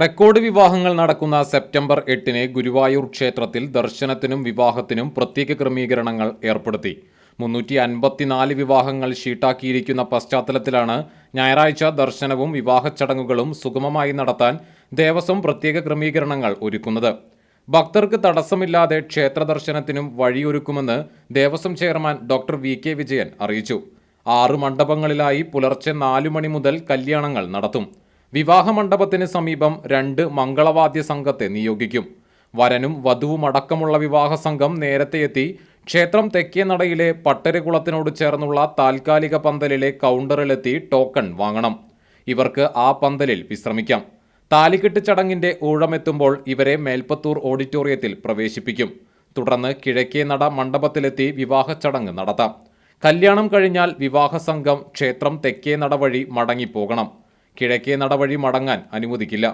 Record വിവാഹങ്ങൾ നടക്കുന്ന September എട്ടിന് ഗുരുവായൂർ ക്ഷേത്രത്തിൽ ദർശനത്തിനും വിവാഹത്തിനും പ്രത്യേക ക്രമീകരണങ്ങൾ ഏർപ്പെടുത്തി. മുന്നൂറ്റി അൻപത്തിനാല് വിവാഹങ്ങൾ ഷീട്ടാക്കിയിരിക്കുന്ന പശ്ചാത്തലത്തിലാണ് ഞായറാഴ്ച ദർശനവും വിവാഹ ചടങ്ങുകളും സുഗമമായി നടത്താൻ ദേവസ്വം പ്രത്യേക ക്രമീകരണങ്ങൾ ഒരുക്കുന്നത്. ഭക്തർക്ക് തടസ്സമില്ലാതെ ക്ഷേത്ര ദർശനത്തിനും വഴിയൊരുക്കുമെന്ന് Devaswom chairman doctor V K Vijayan അറിയിച്ചു. ആറ് മണ്ഡപങ്ങളിലായി പുലർച്ചെ നാലു മണി മുതൽ കല്യാണങ്ങൾ നടത്തും. വിവാഹ മണ്ഡപത്തിന് സമീപം രണ്ട് മംഗളവാദ്യ സംഘത്തെ നിയോഗിക്കും. വരനും വധുവും അടക്കമുള്ള വിവാഹ സംഘം നേരത്തെ എത്തി ക്ഷേത്രം തെക്കേ നടയിലെ പട്ടരകുളത്തിനോട് ചേർന്നുള്ള താൽക്കാലിക പന്തലിലെ കൗണ്ടറിലെത്തി ടോക്കൺ വാങ്ങണം. ഇവർക്ക് ആ പന്തലിൽ വിശ്രമിക്കാം. താലികെട്ട് ചടങ്ങിന്റെ ഊഴമെത്തുമ്പോൾ ഇവരെ മേൽപ്പത്തൂർ ഓഡിറ്റോറിയത്തിൽ പ്രവേശിപ്പിക്കും. തുടർന്ന് കിഴക്കേ നട മണ്ഡപത്തിലെത്തി വിവാഹ ചടങ്ങ് നടത്താം. കല്യാണം കഴിഞ്ഞാൽ വിവാഹ സംഘം ക്ഷേത്രം തെക്കേ നട വഴി മടങ്ങിപ്പോകണം. കിഴക്കേ നടവഴി മടങ്ങാൻ അനുവദിക്കില്ല.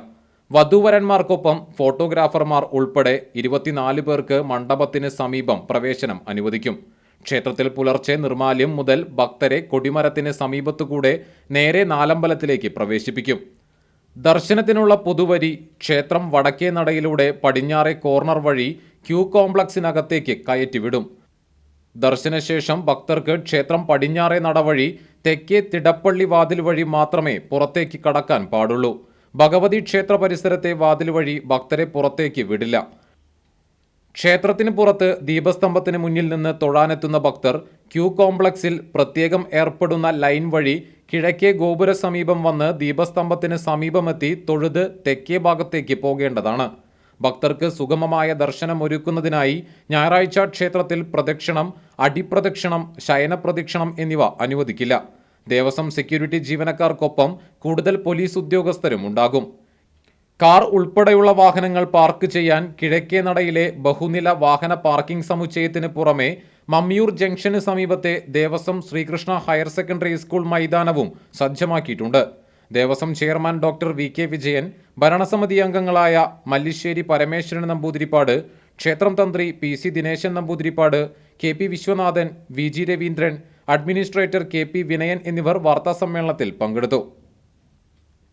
വധുവരന്മാർക്കൊപ്പം ഫോട്ടോഗ്രാഫർമാർ ഉൾപ്പെടെ ഇരുപത്തിനാല് പേർക്ക് മണ്ഡപത്തിന് സമീപം പ്രവേശനം അനുവദിക്കും. ക്ഷേത്രത്തിൽ പുലർച്ചെ നിർമാല്യം മുതൽ ഭക്തരെ കൊടിമരത്തിന് സമീപത്തുകൂടെ നേരെ നാലമ്പലത്തിലേക്ക് പ്രവേശിപ്പിക്കും. ദർശനത്തിനുള്ള പൊതുവരി ക്ഷേത്രം വടക്കേ നടയിലൂടെ പടിഞ്ഞാറെ കോർണർ വഴി ക്യൂ കോംപ്ലക്സിനകത്തേക്ക് കയറ്റിവിടും. ദർശനശേഷം ഭക്തർക്ക് ക്ഷേത്രം പടിഞ്ഞാറെ നട വഴി തെക്കേ തിടപ്പള്ളി വാതിൽ വഴി മാത്രമേ പുറത്തേക്ക് കടക്കാൻ പാടുള്ളൂ. ഭഗവതി ക്ഷേത്ര പരിസരത്തെ വാതിൽ വഴി ഭക്തരെ പുറത്തേക്ക് വിടില്ല. ക്ഷേത്രത്തിന് പുറത്ത് ദീപസ്തംഭത്തിന് മുന്നിൽ നിന്ന് തൊഴാനെത്തുന്ന ഭക്തർ ക്യൂ കോംപ്ലക്സിൽ പ്രത്യേകം ഏർപ്പെടുന്ന ലൈൻ വഴി കിഴക്കേ ഗോപുര സമീപം വന്ന് ദീപസ്തംഭത്തിന് സമീപമെത്തി തൊഴുത് തെക്കേ ഭാഗത്തേക്ക് പോകേണ്ടതാണ്. ഭക്തർക്ക് സുഗമമായ ദർശനം ഒരുക്കുന്നതിനായി ഞായറാഴ്ച ക്ഷേത്രത്തിൽ പ്രദക്ഷിണം അടിപ്രദക്ഷിണം ശയനപ്രദക്ഷിണം എന്നിവ അനുവദിക്കില്ല. ദേവസ്വം സെക്യൂരിറ്റി ജീവനക്കാർക്കൊപ്പം കൂടുതൽ പോലീസ് ഉദ്യോഗസ്ഥരും ഉണ്ടാകും. കാർ ഉൾപ്പെടെയുള്ള വാഹനങ്ങൾ പാർക്ക് ചെയ്യാൻ കിഴക്കേ നടയിലെ ബഹുനില വാഹന പാർക്കിംഗ് സമുച്ചയത്തിന് പുറമെ മമ്മിയൂർ ജംഗ്ഷന് സമീപത്തെ Devaswom Sreekrishna higher secondary school മൈതാനവും സജ്ജമാക്കിയിട്ടുണ്ട്. Devaswom chairman doctor V K Vijayan ഭരണസമിതി അംഗങ്ങളായ മല്ലിശ്ശേരി പരമേശ്വരൻ നമ്പൂതിരിപ്പാട് ക്ഷേത്രം തന്ത്രി P C Dineshan Namboothiripad K P Viswanathan V G Raveendran administrator K P Vinayan എന്നിവർ വാർത്താസമ്മേളനത്തിൽ പങ്കെടുത്തു.